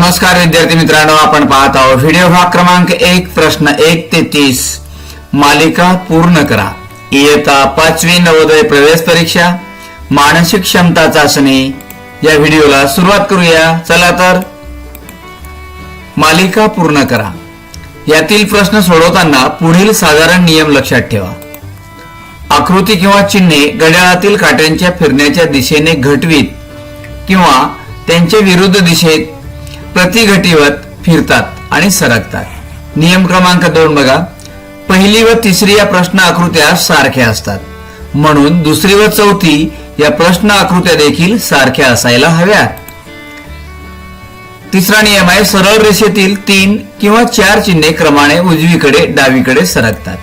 नमस्कार विद्यार्थी मित्रांनो आपण पाहत आहोत व्हिडिओ भाग क्रमांक एक प्रश्न एक ते तीस. मालिका पूर्ण करा. इयता पाचवी नवोदय प्रवेश परीक्षा मानसिक क्षमता चाचणी. या व्हिडिओला सुरुवात करूया. चला तर. मालिका पूर्ण करा. यातील प्रश्न सोडवताना पुढील साधारण नियम लक्षात ठेवा. आकृती किंवा चिन्हे घड्याळातील काट्यांच्या फिरण्याच्या दिशेने घटवीत किंवा त्यांच्या विरुद्ध दिशेत प्रतिघटिवत फिरतात आणि सरकतात. नियम क्रमांक दोन बघा. पहिली व तिसरी या प्रश्न आकृत्या सारख्या असतात. म्हणून दुसरी व चौथी या प्रश्न आकृत्या देखील सारख्या असायला हव्या तिसरा नियम आहे सरळ रेषेतील तीन किंवा चार चिन्हे क्रमाने उजवीकडे डावीकडे सरकतात.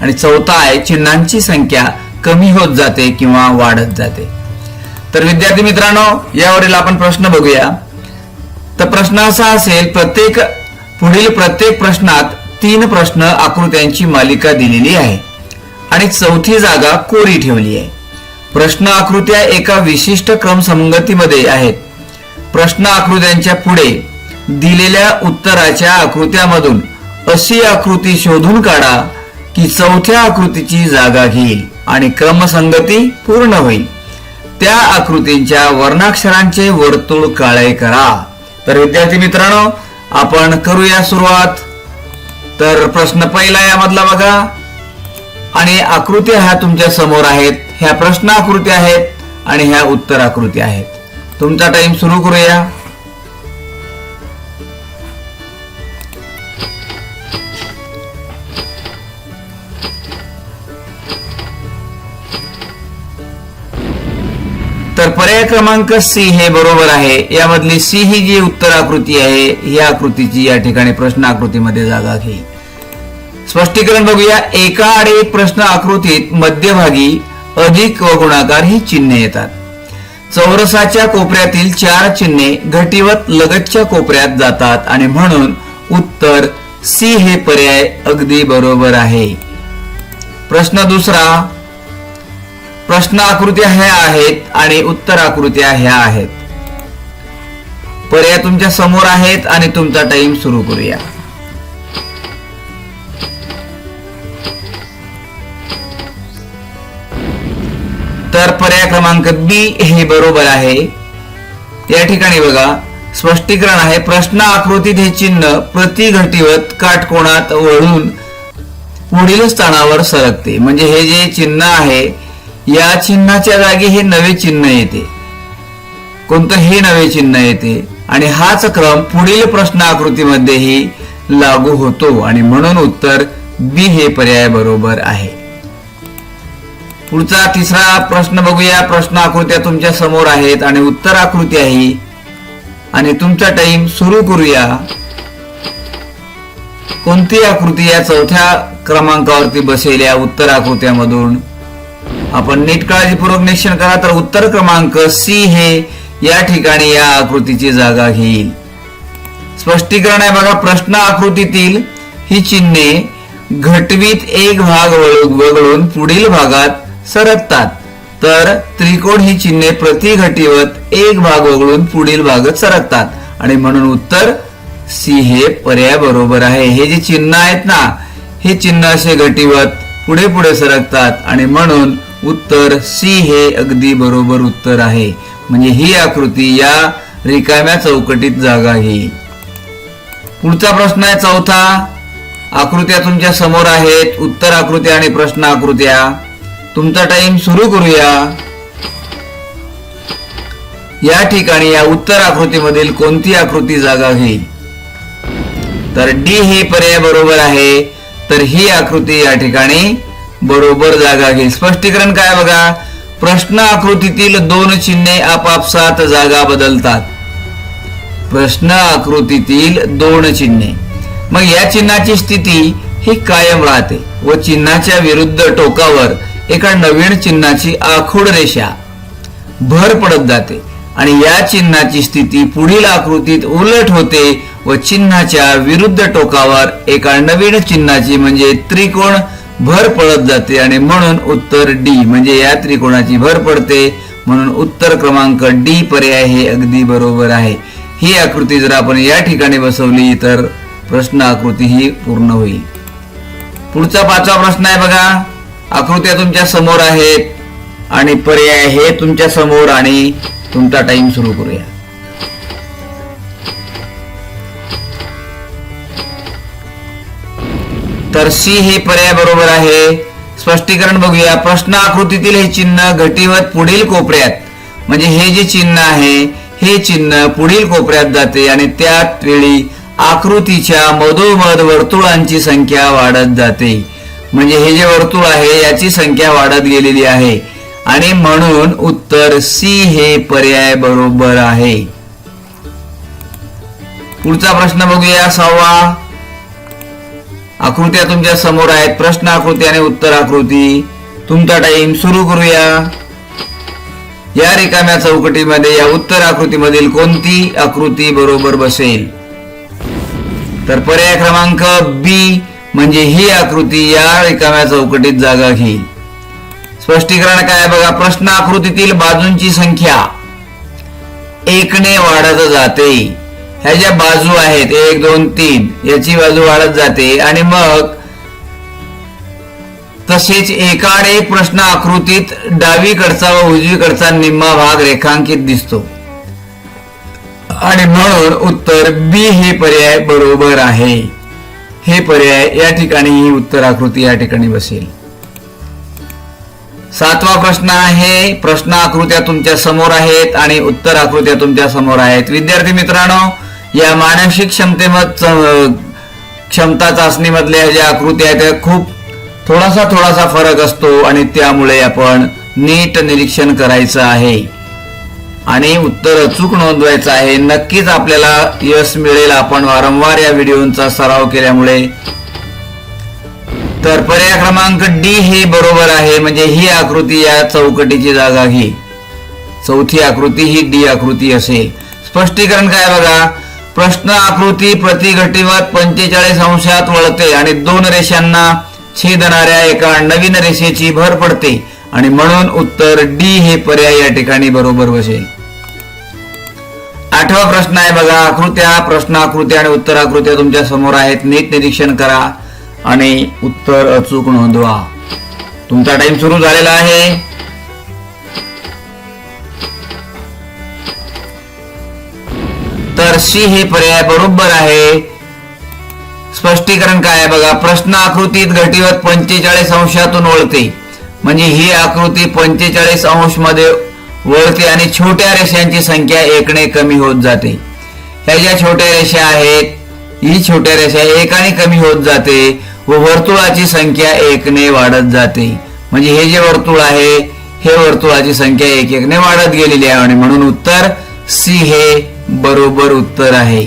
आणि चौथा आहे चिन्हांची संख्या कमी होत जाते किंवा वाढत जाते. तर विद्यार्थी मित्रांनो यावरील आपण प्रश्न बघूया. तर प्रश्न असा असेल प्रत्येक पुढील प्रत्येक प्रश्नात तीन प्रश्न आकृत्यांची मालिका दिलेली आहे. आणि चौथी जागा कोरी ठेवली आहे. प्रश्न आकृत्या एका विशिष्ट क्रमसंगतीमध्ये आहेत. प्रश्न आकृत्यांच्या पुढे दिलेल्या उत्तराच्या आकृत्यामधून अशी आकृती शोधून काढा की चौथ्या आकृतीची जागा घेईल आणि क्रमसंगती पूर्ण होईल. त्या आकृतींच्या वर्णाक्षरांचे वर्तुळ काळे करा. तर विद्यार्थी मित्रांनो आपण करूया सुरुवात. तर प्रश्न पहिला यामधला बघा. आणि आकृत्या ह्या तुमच्यासमोर आहेत. ह्या प्रश्न आकृत्या आहेत आणि ह्या उत्तर आकृत्या आहेत. तुमचा टाइम सुरू करूया. पर्याय क्रमांक सी हे बरोबर आहे. यामधली सी ही जी उत्तर आकृती आहे ही आकृतीची या ठिकाणी प्रश्न आकृतीमध्ये जागा घेईल स्पष्टीकरण बघूया. एका आणि प्रश्न आकृतीत मध्यभागी अधिक व गुणाकार ही चिन्हे येतात. चौरसाच्या कोपऱ्यातील चार चिन्हे घटीवत लगतच्या कोपऱ्यात जातात आणि म्हणून उत्तर सी हे पर्याय अगदी बरोबर आहे. प्रश्न दुसरा प्रश्न आकृत्या ह्या आहेत आणि उत्तर आकृत्या ह्या आहेत. पर्याय तुमच्यासमोर आहेत आणि तुमचा टाइम सुरू करूया. तर पर्याय क्रमांक बी हे बरोबर आहे. या ठिकाणी बघा स्पष्टीकरण आहे प्रश्न आकृतीत हे चिन्ह प्रतिघटीवत काटकोणात वळून पुढील स्थानावर सरकते. म्हणजे हे जे चिन्ह आहे या चिन्हाच्या जागी हे नवे चिन्ह येते. कोणतं हे नवे चिन्ह येते? आणि हाच क्रम पुढील प्रश्न आकृतीमध्येही लागू होतो. आणि म्हणून उत्तर बी हे पर्याय बरोबर आहे. पुढचा तिसरा प्रश्न बघूया. प्रश्न आकृत्या तुमच्यासमोर आहेत आणि उत्तर आकृती आहे. आणि तुमचा टाइम सुरू करूया. कोणती आकृती या चौथ्या क्रमांकावरती बसेल या उत्तर आकृत्यामधून आपण नीट काळजीपूर्वक निरीक्षण करा तर उत्तर क्रमांक सी हे या ठिकाणी या आकृतीची जागा घेईल. स्पष्टीकरण आहे बघा प्रश्न आकृतीतील ही चिन्हे घटवीत एक भाग वगळून पुढील भागात सरकतात. तर त्रिकोण ही चिन्हे प्रतिघटिवत एक भाग वगळून पुढील भागात सरकतात. आणि म्हणून उत्तर सी हे पर्याय बरोबर आहे. हे जे चिन्ह आहेत ना हे चिन्ह असे घटीवत पुढे पुढे सरकतात. आणि म्हणून उत्तर सी हे अगदी बरोबर उत्तर आहे. म्हणजे ही आकृती या रिकाम्या चौकटीत जागा घेईल पुढचा प्रश्न आहे चौथा. आकृत्या तुमच्यासमोर आहेत. उत्तर आकृत्या आणि प्रश्न आकृत्या. तुमचा टाइम सुरू करूया. या ठिकाणी या उत्तर आकृतीमधील कोणती आकृती जागा घेईल? तर डी हे पर्याय बरोबर आहे. तर ही आकृती या ठिकाणी बरोबर जागा घेईल स्पष्टीकरण काय बघा? प्रश्न आकृतीतील दोन चिन्हे आपापसात जागा बदलतात. प्रश्न आकृतीतील दोन चिन्हे. मग या चिन्हाची स्थिती ही कायम राहते व चिन्हाच्या विरुद्ध टोकावर एका नवीन चिन्हाची आखूड रेषा भर पडत जाते आणि या चिन्हाची स्थिती पुढील आकृतीत उलट होते व चिन्हाच्या विरुद्ध टोकावर एका नवीन चिन्हाची म्हणजे त्रिकोण भर पडत जाते आणि म्हणून उत्तर डी म्हणजे या त्रिकोणाची भर पडते म्हणून उत्तर क्रमांक डी पर्याय हे अगदी बरोबर आहे. ही आकृती जर आपण या ठिकाणी बसवली तर प्रश्न आकृती ही पूर्ण होईल. पुढचा पाचवा प्रश्न आहे बघा. आकृत्या तुमच्यासमोर आहेत आणि पर्याय हे तुमच्यासमोर आणि तुमचा टाइम सुरू करूया. तर सी हे पर्याय बरोबर आहे. स्पष्टीकरण बघूया. प्रश्न आकृतीतील हे चिन्ह घटीवर पुढील कोपऱ्यात. म्हणजे हे जे चिन्ह आहे हे चिन्ह पुढील कोपऱ्यात जाते आणि त्याच वेळी आकृतीच्या मधोमध वर्तुळांची संख्या वाढत जाते. म्हणजे हे जे वर्तुळ आहे याची संख्या वाढत गेलेली आहे. आणि म्हणून उत्तर सी हे पर्याय बरोबर आहे. पुढचा प्रश्न बघूया. सहावा. आकृत्या तुमच्यासमोर आहेत. प्रश्न आकृती आणि उत्तर आकृती तुमचा टाइम सुरू करूया. या रिकाम्या चौकटीमध्ये या उत्तर आकृतीमधील कोणती आकृती बरोबर बसेल? तर पर्याय क्रमांक बी म्हणजे ही आकृती या रिकाम्या चौकटीत जागा घेईल. स्पष्टीकरण काय आहे बघा प्रश्न आकृतीतील बाजूंची संख्या एकने वाढत जाते. ह्या ज्या बाजू आहेत एक दोन तीन याची बाजू वाढत जाते आणि मग तसेच एकाडे प्रश्न आकृतीत डावीकडचा व उजवीकडचा निम्मा भाग रेखांकित दिसतो. आणि म्हणून उत्तर बी हे पर्याय बरोबर आहे. हे पर्याय या ठिकाणी ही उत्तर आकृती या ठिकाणी बसेल. सातवा प्रश्न आहे प्रश्न आकृत्या तुमच्यासमोर आहेत आणि उत्तर आकृत्या तुमच्यासमोर आहेत. विद्यार्थी मित्रांनो या मानसिक क्षमतेमध क्षमता चाचणीमधल्या ज्या आकृती आहेत त्या खूप थोडासा थोडासा फरक असतो आणि त्यामुळे आपण नीट निरीक्षण करायचं आहे. आणि उत्तर अचूक नोंदवायचं आहे. नक्कीच आपल्याला यश मिळेल. आपण वारंवार या व्हिडिओचा सराव केल्यामुळे. तर पर्याय क्रमांक डी हे बरोबर आहे. म्हणजे ही आकृती या चौकटीची जागा घे. चौथी आकृती ही डी आकृती असेल. स्पष्टीकरण काय बघा? प्रश्न आकृती प्रतिघटीवत पंचेचाळीस अंशात वळते आणि दोन रेषांना छेदणाऱ्या एका नवीन रेषेची भर पडते. आणि म्हणून उत्तर डी हे पर्याय या ठिकाणी बरोबर बसेल आठवा प्रश्न आहे बघा आकृत्या प्रश्न आकृत्या आणि उत्तर आकृत्या तुमच्यासमोर आहेत. नीट निरीक्षण करा आणि उत्तर अचूक नोंदवा. तुमचा टाइम सुरू झालेला आहे. सी हे पर्याय बरोबर आहे. स्पष्टीकरण काय आहे बघा प्रश्न आकृतीत घटीवत पंचेचाळीस अंशातून वळते. म्हणजे ही आकृती पंचेचाळीस अंशमध्ये वळते आणि छोट्या रेषांची संख्या एकने कमी होत जाते. ह्या ज्या छोट्या रेषा आहेत ही छोट्या रेषा एकाने कमी होत जाते व वर्तुळाची संख्या एकने वाढत जाते. म्हणजे हे जे वर्तुळ आहे हे वर्तुळाची संख्या एक एकने वाढत गेलेली आहे आणि म्हणून उत्तर सी हे बरोबर उत्तर आहे.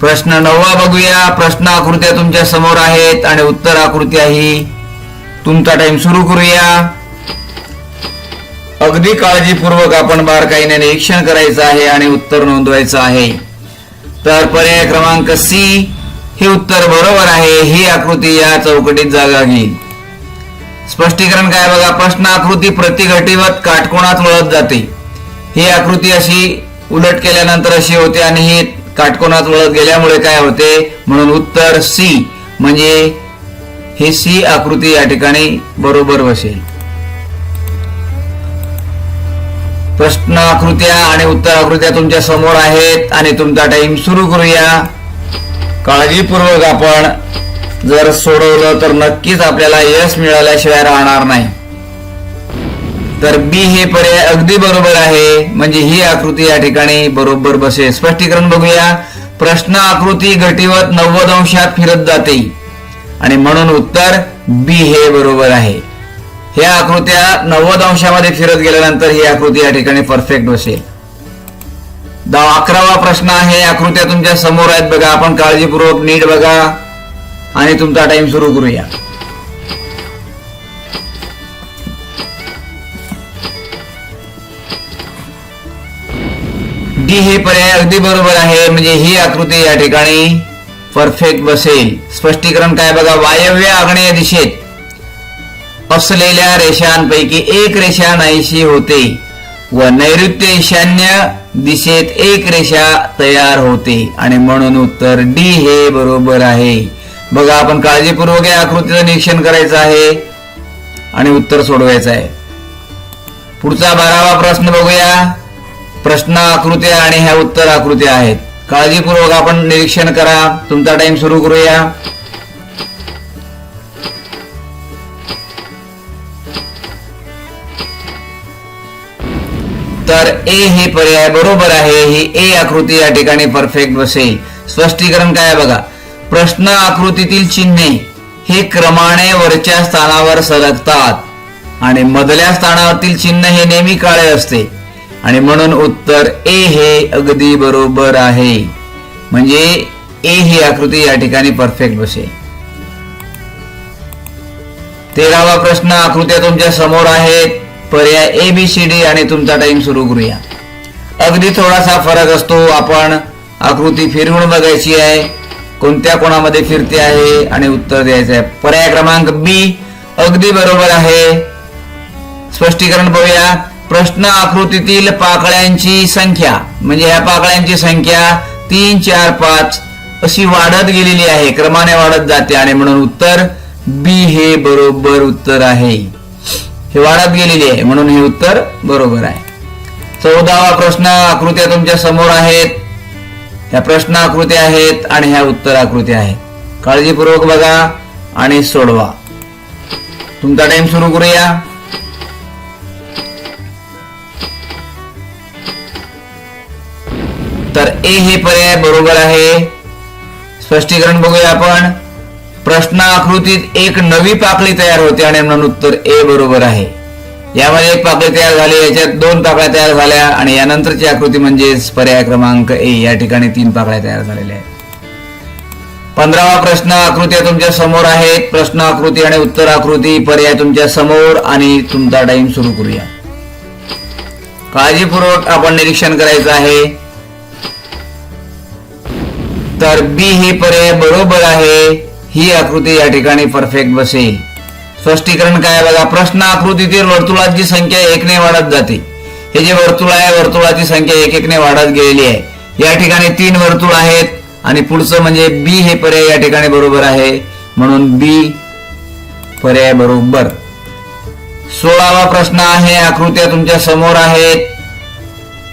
प्रश्न नववा बघूया. प्रश्न आकृत्या तुमच्यासमोर आहेत आणि उत्तर आकृती आहे तुमचा टाइम सुरू करूया. अगदी काळजीपूर्वक आपण बारकाईने निरीक्षण करायचं आहे आणि उत्तर नोंदवायचं आहे. तर पर्याय क्रमांक सी हे उत्तर बरोबर आहे. ही आकृती या चौकटीत जागा घेईल स्पष्टीकरण काय बघा? प्रश्न आकृती प्रतिघटीवत काटकोणात वळत जाते. ही आकृती अशी उलट केल्यानंतर अशी होते आणि ही काटकोनात वळत गेल्यामुळे काय होते? म्हणून उत्तर सी म्हणजे ही सी आकृती या ठिकाणी बरोबर बसेल. प्रश्न आकृत्या आणि उत्तर आकृत्या तुमच्यासमोर आहेत आणि तुमचा टाइम सुरू करूया. काळजीपूर्वक आपण जर सोडवलं तर नक्कीच आपल्याला यश मिळाल्याशिवाय राहणार नाही. तर बी हे पर्याय अगदी बरोबर आहे. म्हणजे ही आकृती या ठिकाणी बरोबर बसेल स्पष्टीकरण बघूया. प्रश्न आकृती घटीवत नव्वद अंशात फिरत जाते. आणि म्हणून उत्तर बी हे बरोबर आहे. ह्या आकृत्या नव्वद अंशामध्ये फिरत गेल्यानंतर ही आकृती या ठिकाणी परफेक्ट बसेल. दहा अकरावा प्रश्न आहे. आकृत्या तुमच्यासमोर आहेत बघा. आपण काळजीपूर्वक नीट बघा. आणि तुमचा टाइम सुरू करूया. डी हे पर्याय अगदी बरोबर आहे. म्हणजे ही आकृती या ठिकाणी परफेक्ट बसेल. स्पष्टीकरण काय बघा वायव्य आग्नेय दिशेत असलेल्या रेषांपैकी एक रेषा नाहीशी होते. व नैऋत्य ईशान्य दिशेत एक रेषा तयार होते. आणि म्हणून उत्तर डी हे बरोबर आहे. बघा आपण काळजीपूर्वक या आकृतीचं निरीक्षण करायचं आहे. आणि उत्तर सोडवायचं आहे. पुढचा बारावा प्रश्न बघूया. प्रश्न आकृत्या आणि ह्या उत्तर आकृत्या आहेत. काळजीपूर्वक आपण निरीक्षण करा. तुमचा टाइम सुरू करूया. तर ए हे पर्याय बरोबर आहे. ही ए आकृती या ठिकाणी परफेक्ट बसेल. स्पष्टीकरण काय आहे बघा. प्रश्न आकृतीतील चिन्हे हे क्रमाने वरच्या स्थानावर सरकतात आणि मधल्या स्थानावरील चिन्ह हे नेहमी काळे असते. आणि म्हणून उत्तर ए हे अगदी बरोबर आहे. म्हणजे ए ही आकृती या ठिकाणी परफेक्ट बसेल तेरावा प्रश्न आकृत्या तुमच्यासमोर आहेत. पर्याय ए बी सी डी आणि तुमचा टाइम सुरू करूया. अगदी थोडासा फरक असतो आपण आकृती फिरवून बघायची आहे. कोणत्या कोणामध्ये फिरते आहे आणि उत्तर द्यायचं आहे. पर्याय क्रमांक बी अगदी बरोबर आहे. स्पष्टीकरण पाहूया प्रश्न आकृतीतील पाकळ्यांची संख्या. म्हणजे ह्या पाकळ्यांची संख्या तीन चार पाच अशी वाढत गेलेली आहे. क्रमाने वाढत जाते आणि म्हणून उत्तर बी हे बरोबर उत्तर आहे. हे वाढत गेलेली आहे. म्हणून हे उत्तर बरोबर आहे. चौदावा प्रश्न आकृत्या तुमच्यासमोर आहेत. ह्या प्रश्न आकृत्या आहेत आणि ह्या उत्तर आकृत्या आहेत. काळजीपूर्वक बघा आणि सोडवा. तुमचा टाइम सुरू करूया. तर ए हे पर्याय बरोबर आहे. स्पष्टीकरण बघूया आपण. प्रश्न आकृतीत एक नवी पाकळी तयार होते आणि म्हणून उत्तर ए बरोबर आहे. यामध्ये एक पाकळी तयार झाली याच्यात दोन पाकळ्या तयार झाल्या आणि यानंतरची आकृती म्हणजेच पर्याय क्रमांक ए. या ठिकाणी तीन पाकळ्या तयार झालेल्या आहेत. पंधरावा प्रश्न आकृत्या तुमच्यासमोर आहेत. प्रश्न आकृती आणि उत्तर आकृती पर्याय तुमच्यासमोर आणि तुमचा टाइम सुरू करूया. काळजीपूर्वक आपण निरीक्षण करायचं आहे. तर बी हे पर्याय बरोबर आहे. ही आकृती या ठिकाणी परफेक्ट बसेल स्पष्टीकरण काय बघा प्रश्न आकृतीतील वर्तुळाची संख्या एकने वाढत जाते. हे जे वर्तुळ आहे वर्तुळाची संख्या एक एकने वाढत गेलेली आहे. या ठिकाणी तीन वर्तुळ आहेत आणि पुढचं म्हणजे बी हे पर्याय या ठिकाणी बरोबर आहे. म्हणून बी पर्याय बरोबर. सोळावा प्रश्न आहे आकृत्या तुमच्यासमोर आहेत.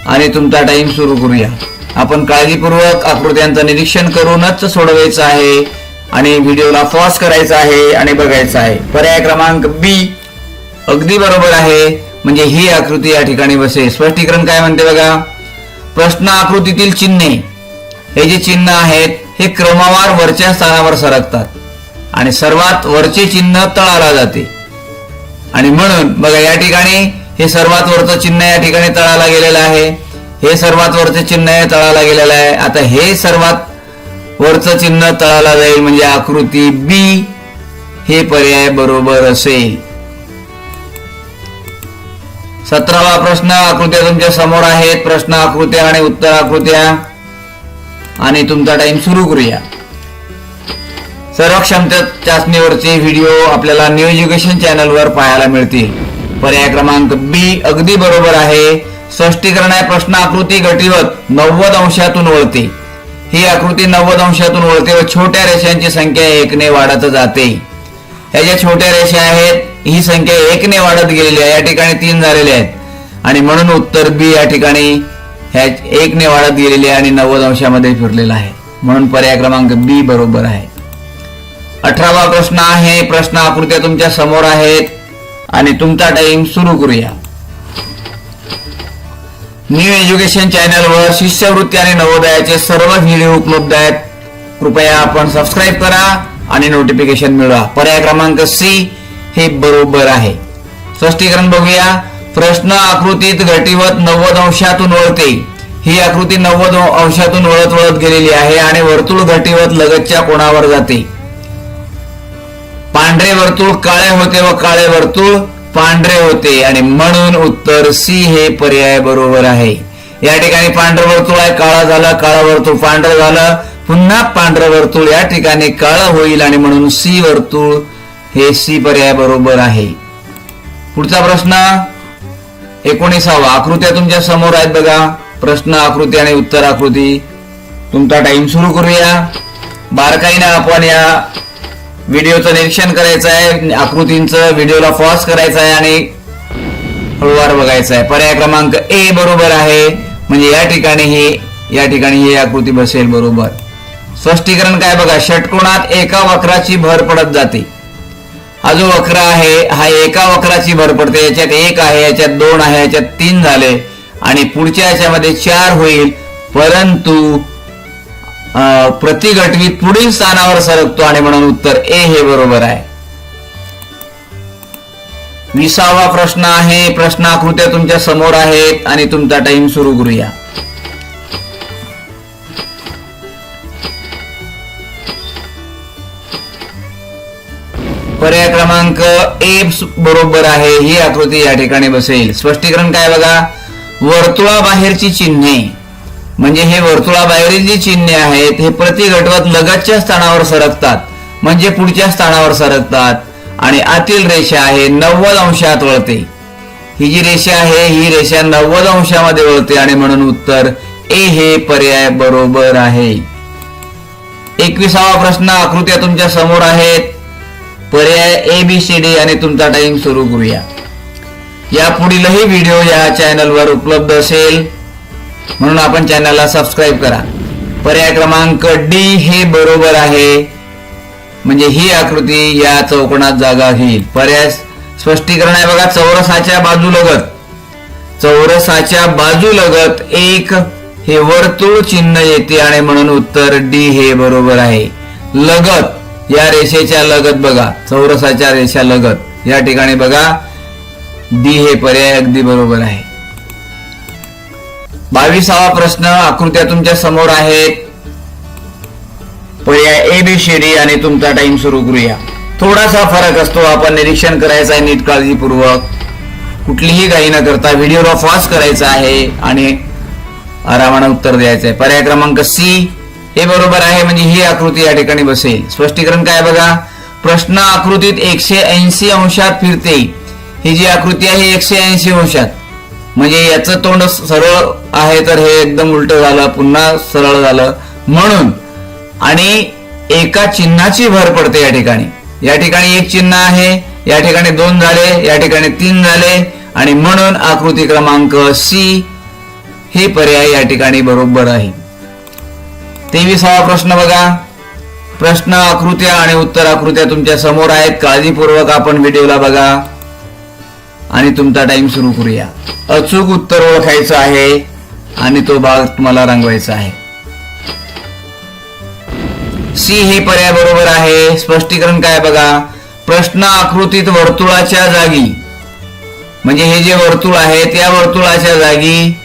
आणि तुमचा टाइम सुरू करूया. आपण काळजीपूर्वक आकृत्यांचं निरीक्षण करूनच सोडवायचं आहे आणि व्हिडिओला पॉज करायचा आहे आणि बघायचं आहे. पर्याय क्रमांक बी अगदी बरोबर आहे. म्हणजे ही आकृती या ठिकाणी बसेल. स्पष्टीकरण काय म्हणते बघा? प्रश्न आकृतीतील चिन्हे. हे जे चिन्ह आहेत हे क्रमवार वरच्या स्थानावर सरकतात. आणि सर्वात वरचे चिन्ह तळाला जाते. आणि म्हणून बघा या ठिकाणी हे सर्वात वरचं चिन्ह या ठिकाणी तळाला गेलेलं आहे. हे सर्वात वरचं चिन्ह हे तळाला गेलेलं आहे. आता हे सर्वात वरचं चिन्ह तळाला जाईल म्हणजे आकृती बी हे पर्याय बरोबर असेल. सतरावा प्रश्न आकृत्या तुमच्यासमोर आहेत. प्रश्न आकृत्या आणि उत्तर आकृत्या. आणि तुमचा टाइम सुरू करूया. सर्व क्षमता चाचणीवरचे व्हिडिओ आपल्याला न्यू एज्युकेशन चॅनलवर पाहायला मिळतील. पर्याय क्रमांक बी अगदी बरोबर आहे. स्पष्टीकरण आहे प्रश्न आकृती गटिवत नव्वद अंशातून वळते. ही आकृती नव्वद अंशातून वळते व छोट्या रेषांची संख्या एकने वाढत जाते. ह्या ज्या छोट्या रेषा आहेत ही संख्या एकने वाढत गेलेली आहे. या ठिकाणी तीन झालेले आहेत. आणि म्हणून उत्तर बी या ठिकाणी ह्या एकने वाढत गेलेली आहे आणि नव्वद अंशामध्ये फिरलेला आहे. म्हणून पर्याय क्रमांक बी बरोबर आहे. अठरावा प्रश्न आहे. प्रश्न आकृत्या तुमच्यासमोर आहेत. आणि तुमचा टाइम सुरू करूया. न्यू एज्युकेशन चॅनलवर शिष्यवृत्ती आणि नवोदयाचे सर्व व्हिडिओ उपलब्ध आहेत. कृपया आपण सबस्क्राईब करा आणि नोटिफिकेशन मिळवा. पर्याय क्रमांक सी हे बरोबर आहे. स्पष्टीकरण बघूया. प्रश्न आकृतीत घटीवत नव्वद अंशातून वळते. ही आकृती नव्वद अंशातून वळत वळत गेलेली आहे आणि वर्तुळ घटीवत लगतच्या कोणावर जाते? पांढरे वर्तुळ काळे होते व काळे वर्तुळ. पांढरे होते आणि म्हणून उत्तर सी हे पर्याय बरोबर आहे. या ठिकाणी पांढरं वर्तुळ आहे काळा झाला काळा वर्तुळ पांढरं झालं. पुन्हा पांढरं वर्तुळ या ठिकाणी काळं होईल आणि म्हणून सी वर्तुळ हे सी पर्याय बरोबर आहे. पुढचा प्रश्न एकोणीसावा. आकृत्या तुमच्यासमोर आहेत बघा. प्रश्न आकृती आणि उत्तर आकृती. तुमचा टाइम सुरू करूया. बारकाईनं आपण या व्हिडिओचं निरीक्षण करायचं आहे आकृतींचं व्हिडिओला पॉज करायचं आहे आणि हळूवार बघायचं आहे. पर्याय क्रमांक ए बरोबर आहे. म्हणजे या ठिकाणी ही या ठिकाणी ही आकृती बसेल बरोबर. स्पष्टीकरण काय बघा षटकोणात एका वक्राची भर पडत जाते. हा जो वक्र आहे हा एका वक्राची भर पडते. याच्यात एक आहे याच्यात दोन आहे याच्यात तीन झाले. आणि पुढच्या याच्यामध्ये चार होईल. परंतु प्रतिघटवी पुढील स्थानावर सरकतो आणि म्हणून उत्तर ए हे बरोबर आहे. विसावा प्रश्न आहे. प्रश्न आकृत्या तुमच्यासमोर आहेत आणि तुमचा टाइम सुरू करूया. पर्याय क्रमांक ए बरोबर आहे. ही आकृती या ठिकाणी बसेल. स्पष्टीकरण काय बघा? वर्तुळाबाहेरची चिन्हे. म्हणजे हे वर्तुळाबाहेरील जी चिन्हे आहेत हे प्रतिघटवत लगतच्या स्थानावर सरकतात. म्हणजे पुढच्या स्थानावर सरकतात. आणि आतील रेषा आहे नव्वद अंशात वळते. ही जी रेषा आहे ही रेषा नव्वद अंशामध्ये वळते आणि म्हणून उत्तर ए हे पर्याय बरोबर आहे. एकविसावा प्रश्न आकृत्या तुमच्यासमोर आहेत. पर्याय ए बी सी डी आणि तुमचा टाइम सुरू करूया. या पुढीलही व्हिडिओ या चॅनलवर उपलब्ध असेल. म्हणून आपण चॅनलला सबस्क्राईब करा. पर्याय क्रमांक डी हे बरोबर आहे. म्हणजे ही आकृती या चौकोनात जागा घेईल. पर्याय स्पष्टीकरण आहे बघा चौरसाच्या बाजूलगत चौरसाच्या बाजूलगत एक हे वर्तुळ चिन्ह येते आणि म्हणून उत्तर डी हे बरोबर आहे. लगत या रेषेच्या लगत बघा चौरसाच्या रेषा लगत. या ठिकाणी बघा डी हे पर्याय अगदी बरोबर आहे. बावीसावा प्रश्न आकृत्या तुमच्यासमोर आहेत. पर्याय ए बी सी डी आणि तुमचा टाइम सुरू करूया. थोडासा फरक असतो आपण निरीक्षण करायचं आहे नीट काळजीपूर्वक. कुठलीही काही न करता व्हिडिओला फास्ट करायचा आहे आणि आरामानं उत्तर द्यायचं आहे. पर्याय क्रमांक सी हे बरोबर आहे म्हणजे ही आकृती या ठिकाणी बसेल. स्पष्टीकरण काय बघा? प्रश्न आकृतीत एकशे ऐंशी अंशात फिरते. ही जी आकृती आहे एकशे ऐंशी अंशात. म्हणजे याचं तोंड सरळ आहे तर हे एकदम उलट झालं पुन्हा सरळ झालं. म्हणून आणि एका चिन्हाची भर पडते या ठिकाणी. या ठिकाणी एक चिन्ह आहे या ठिकाणी दोन झाले या ठिकाणी तीन झाले आणि म्हणून आकृती क्रमांक सी हे पर्याय या ठिकाणी बरोबर आहे. तेविसावा प्रश्न बघा. प्रश्न आकृत्या आणि उत्तर आकृत्या तुमच्यासमोर आहेत. काळजीपूर्वक आपण व्हिडिओला बघा. आणि तुमचा टाइम सुरू करूया. अचूक उत्तर ओळखायचं आहे आणि तो भाग तुम्हाला रंगवायचा आहे. सी हे पर्याय बरोबर आहे. स्पष्टीकरण काय बघा? प्रश्न आकृतीत वर्तुळाच्या जागी. म्हणजे हे जे वर्तुळ आहे त्या वर्तुळाच्या जागी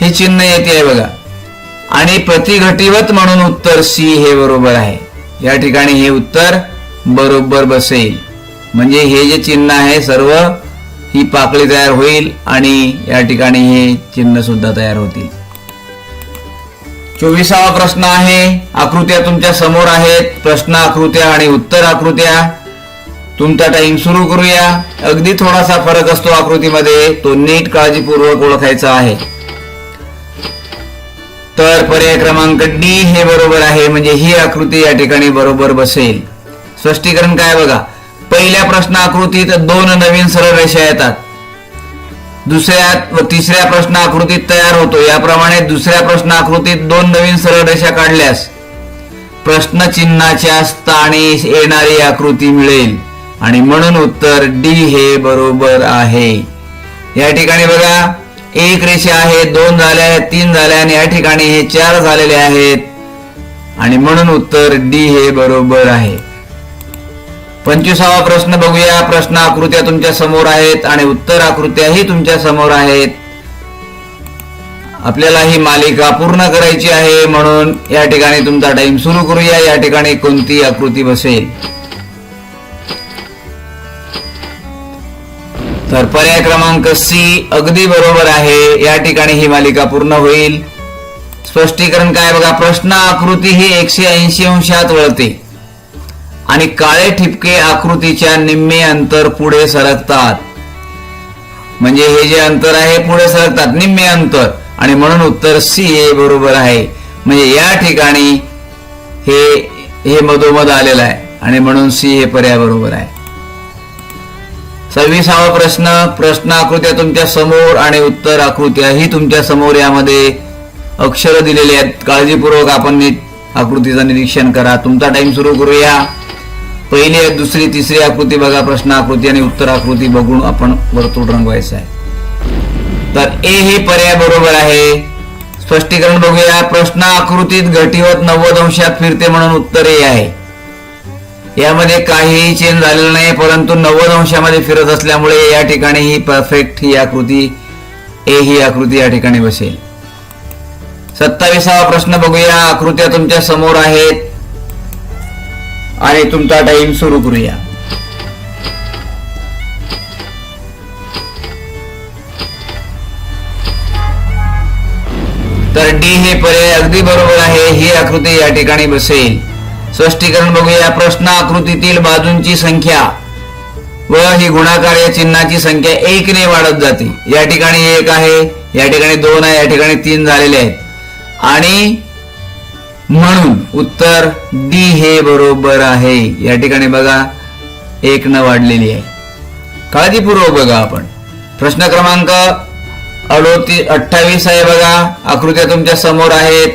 हे चिन्ह येते आहे बघा. आणि प्रतिघटिवत म्हणून उत्तर सी हे बरोबर आहे. या ठिकाणी हे उत्तर बरोबर बसेल. म्हणजे हे जे चिन्ह आहे सर्व ही पाकळी तयार होईल आणि या ठिकाणी हे चिन्ह सुद्धा तयार होतील. चोवीसावा प्रश्न आहे आकृत्या तुमच्यासमोर आहेत. प्रश्न आकृत्या आणि उत्तर आकृत्या. तुमचा टाइम सुरू करूया. अगदी थोडासा फरक असतो आकृतीमध्ये तो नीट काळजीपूर्वक ओळखायचा आहे. तर पर्याय क्रमांक डी हे बरोबर आहे म्हणजे ही आकृती या ठिकाणी बरोबर बसेल. स्पष्टीकरण काय बघा पहिल्या प्रश्नाकृतीत दोन नवीन सरळ रेषा येतात. दुसऱ्या व तिसऱ्या प्रश्नाकृतीत तयार होतो. याप्रमाणे दुसऱ्या प्रश्नाकृतीत दोन नवीन सरळ रेषा काढल्यास प्रश्न चिन्हाच्या स्थानी येणारी आकृती मिळेल. आणि म्हणून उत्तर डी हे बरोबर आहे. या ठिकाणी बघा एक रेषा आहे दोन झाल्या आहेत तीन झाल्या आणि या ठिकाणी हे चार झालेले आहेत. आणि म्हणून उत्तर डी हे बरोबर आहे. पंचवीसावा प्रश्न बघूया. प्रश्न आकृत्या तुमच्यासमोर आहेत आणि उत्तर आकृत्याही तुमच्यासमोर आहेत. आपल्याला ही मालिका पूर्ण करायची आहे म्हणून या ठिकाणी तुमचा टाइम सुरू करूया. या ठिकाणी कोणती आकृती बसेल? तर पर्याय क्रमांक सी अगदी बरोबर आहे. या ठिकाणी ही मालिका पूर्ण होईल. स्पष्टीकरण काय बघा प्रश्न आकृती ही एकशे ऐंशी अंशात वळते. आणि काळे ठिपके आकृतीच्या निम्मे अंतर पुढे सरकतात. म्हणजे हे जे अंतर आहे पुढे सरकतात. निम्मे अंतर. आणि म्हणून उत्तर सी हे बरोबर आहे. म्हणजे या ठिकाणी हे हे मधोमध आलेलं आहे. आणि म्हणून सी हे पर्याय बरोबर आहे. सव्वीसावा प्रश्न प्रश्न आकृत्या तुमच्यासमोर आणि उत्तर आकृत्या ही तुमच्यासमोर यामध्ये अक्षर दिलेली आहेत. काळजीपूर्वक आपण नीट आकृतीचं निरीक्षण करा. तुमचा टाइम सुरू करूया. पहिली दुसरी तिसरी आकृती बघा प्रश्न आकृती आणि उत्तर आकृती बघून आपण वर्तुळ रंगवायचं आहे. तर ए हे पर्याय बरोबर आहे. स्पष्टीकरण बघूया. प्रश्न आकृतीत घटीवत नव्वद अंशात फिरते म्हणून उत्तर ए आहे. यामध्ये काहीही चेंज झालेलं नाही परंतु नव्वद अंशामध्ये फिरत असल्यामुळे या ठिकाणी ही परफेक्ट ही आकृती ए ही आकृती या ठिकाणी बसेल. सत्तावीसावा प्रश्न बघूया. आकृत्या तुमच्यासमोर आहेत. आणि तुमचा टाइम सुरू करूया. तर डी हे पर्याय अगदी बरोबर आहे ही आकृती या ठिकाणी बसेल. स्पष्टीकरण बघूया प्रश्न आकृतीतील बाजूंची संख्या व ही गुणाकार या चिन्हाची संख्या एक ने वाढत जाते. या ठिकाणी एक आहे या ठिकाणी दोन आहे या ठिकाणी तीन झालेले आहेत. आणि म्हणून उत्तर डी हे बरोबर आहे. या ठिकाणी बघा एक न वाढलेली आहे. काळजीपूर्वक बघा आपण. प्रश्न क्रमांक अडोतीस अठ्ठावीस आहे बघा. आकृत्या तुमच्यासमोर आहेत.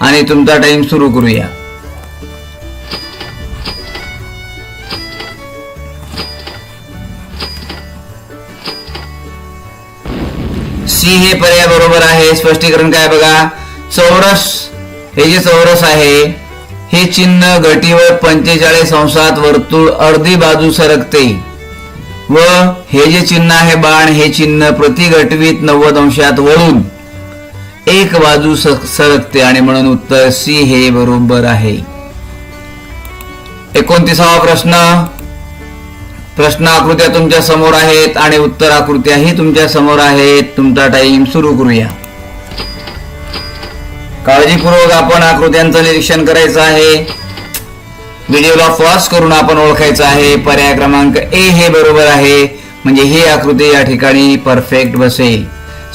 आणि तुमचा टाइम सुरू करूया. सी हे पर्याय बरोबर आहे. स्पष्टीकरण काय बघा? चौरस हे जे चौरस आहे हे चिन्ह गटीवर पंचेचाळीस अंशात वर्तुळ अर्धी बाजू सरकते. व हे जे चिन्ह आहे बाण हे चिन्ह प्रति घटवीत नव्वद अंशात वळून एक बाजू स- सरकते आणि म्हणून उत्तर सी हे बरोबर आहे. एकोणतीसावा प्रश्न. प्रश्न आकृत्या तुमच्यासमोर आहेत आणि उत्तर आकृत्याही तुमच्यासमोर आहेत. तुमचा टाइम सुरू करूया. काळजीपूर्वक आपण आकृत्यांचं निरीक्षण करायचं आहे. व्हिडिओला पॉज करून आपण ओळखायचं आहे पर्याय क्रमांक ए हे बरोबर आहे. म्हणजे ही आकृती या ठिकाणी परफेक्ट बसेल.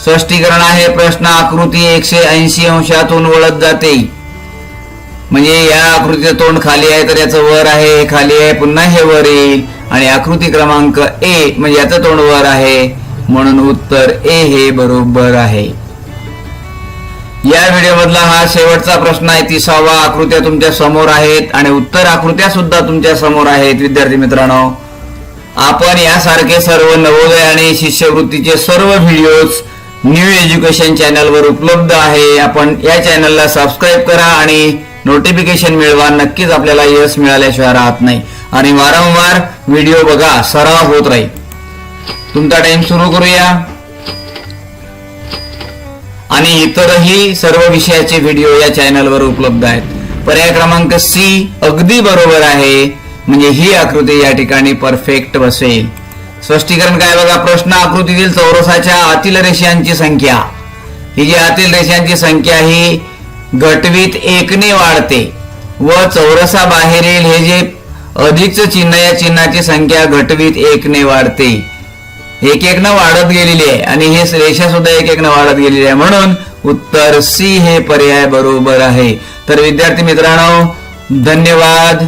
स्पष्टीकरण आहे प्रश्न आकृती एकशे ऐंशी अंशातून वळत जाते. म्हणजे या आकृतीचं तोंड खाली आहे तर याचं वर आहे खाली आहे पुन्हा हे वर येईल. आणि आकृती क्रमांक ए म्हणजे याचं तोंड वर आहे. म्हणून उत्तर ए हे बरोबर आहे. या व्हिडिओ मधला हा शेवटचा प्रश्न आहे तिसावा आकृत्या तुमच्यासमोर आहेत आणि उत्तर आकृत्या सुद्धा तुमच्यासमोर आहेत विद्यार्थी मित्रांनो. आपण यासारखे सर्व नवोदय आणि शिष्यवृत्तीचे सर्व व्हिडिओज न्यू एज्युकेशन चॅनलवर उपलब्ध आहे. आपण या चॅनलला सबस्क्राईब करा आणि नोटिफिकेशन मिळवा. नक्कीच आपल्याला यश मिळाल्याशिवाय राहत नाही. आणि वारंवार व्हिडिओ बघा सराव होत राहील. तुमचा टाइम सुरू करूया. आणि इतरही सर्व विषयाचे व्हिडिओ या चॅनलवर उपलब्ध आहेत. पर्याय क्रमांक सी अगदी बरोबर आहे. म्हणजे ही आकृती या ठिकाणी परफेक्ट बसेल. स्पष्टीकरण काय बघा प्रश्न आकृतीतील चौरसाच्या आतील रेषांची संख्या. ही जी आतील रेषांची संख्या ही घटवीत एकने वाढते व चौरसा बाहेरील हे जे अधिकच चिन्ह या चिन्हाची संख्या घटवीत एकने वाढते. एक एक न वाढत गेलेली आहे. आणि हे रेषा सुद्धा एक एक न वाढत गेलेली आहे. म्हणून उत्तर सी हे पर्याय बरोबर आहे. तर विद्यार्थी मित्रांनो धन्यवाद.